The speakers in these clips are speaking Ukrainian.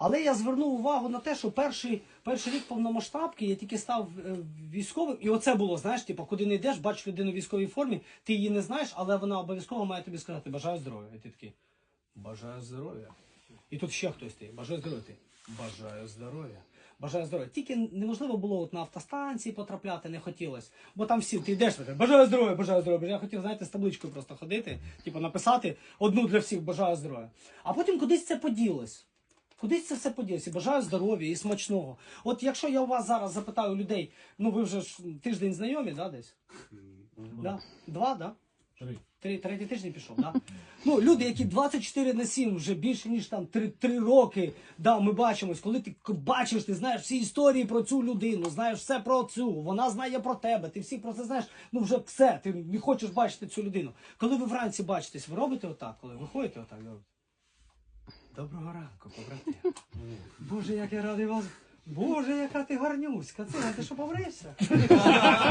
Але я звернув увагу на те, що перший, перший рік повномасштабки я тільки став е, військовим, і оце було, знаєш, типу, куди не йдеш, бачиш людину в військовій формі, ти її не знаєш, але вона обов'язково має тобі сказати бажаю здоров'я. І ти такий, бажаю здоров'я. І тут ще хтось ти, бажаю здоров'я. Ти, бажаю здоров'я. Бажаю здоров'я. Тільки неможливо було от на автостанції потрапляти, не хотілося. Бо там всі, ти йдеш, бажаю здоров'я, бажаю здоров'я. Я хотів, знаєте, з табличкою просто ходити, типу написати одну для всіх бажаю здоров'я. А потім кудись це поділось. Кудись це все поділося? Бажаю здоров'я і смачного. От якщо я у вас зараз запитаю людей, ну ви вже ж тиждень знайомі, да, десь? Да? Два, да? Три. Три, третій тиждень пішов, да? Ну, люди, які 24 на 7, вже більше, ніж там 3, 3 роки, да, ми бачимось, коли ти бачиш, ти знаєш всі історії про цю людину, знаєш все про цю, вона знає про тебе, ти всі про це знаєш, ну вже все, ти не хочеш бачити цю людину. Коли ви вранці бачитесь, ви робите отак, коли ви ходите отак? Доброго ранку, побратим. Боже, як я радий вас. Боже, яка ти гарнюська. Це ти що побрився?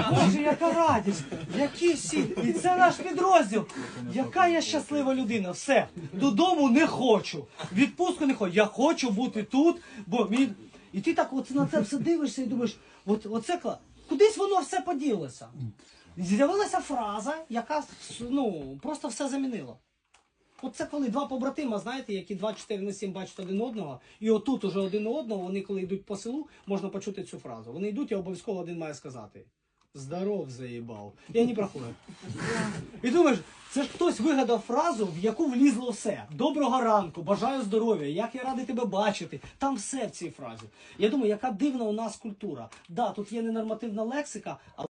Боже, яка радість! Які всі! І це наш підрозділ. Яка я щаслива людина. Все. Додому не хочу. Відпустку не хочу. Я хочу бути тут, бо мені. І ти так от на це все дивишся і думаєш, от, оце кла. Кудись воно все поділося. З'явилася фраза, яка ну, просто все замінила. От це коли два побратима, знаєте, які 24 на 7 бачать один одного, і отут уже один одного, вони коли йдуть по селу, можна почути цю фразу. Вони йдуть і обов'язково один має сказати. Здоров, заїбав. І вони проходять. І думаєш, це ж хтось вигадав фразу, в яку влізло все. Доброго ранку, бажаю здоров'я, як я радий тебе бачити. Там все в цій фразі. Я думаю, яка дивна у нас культура. Да, тут є ненормативна лексика, але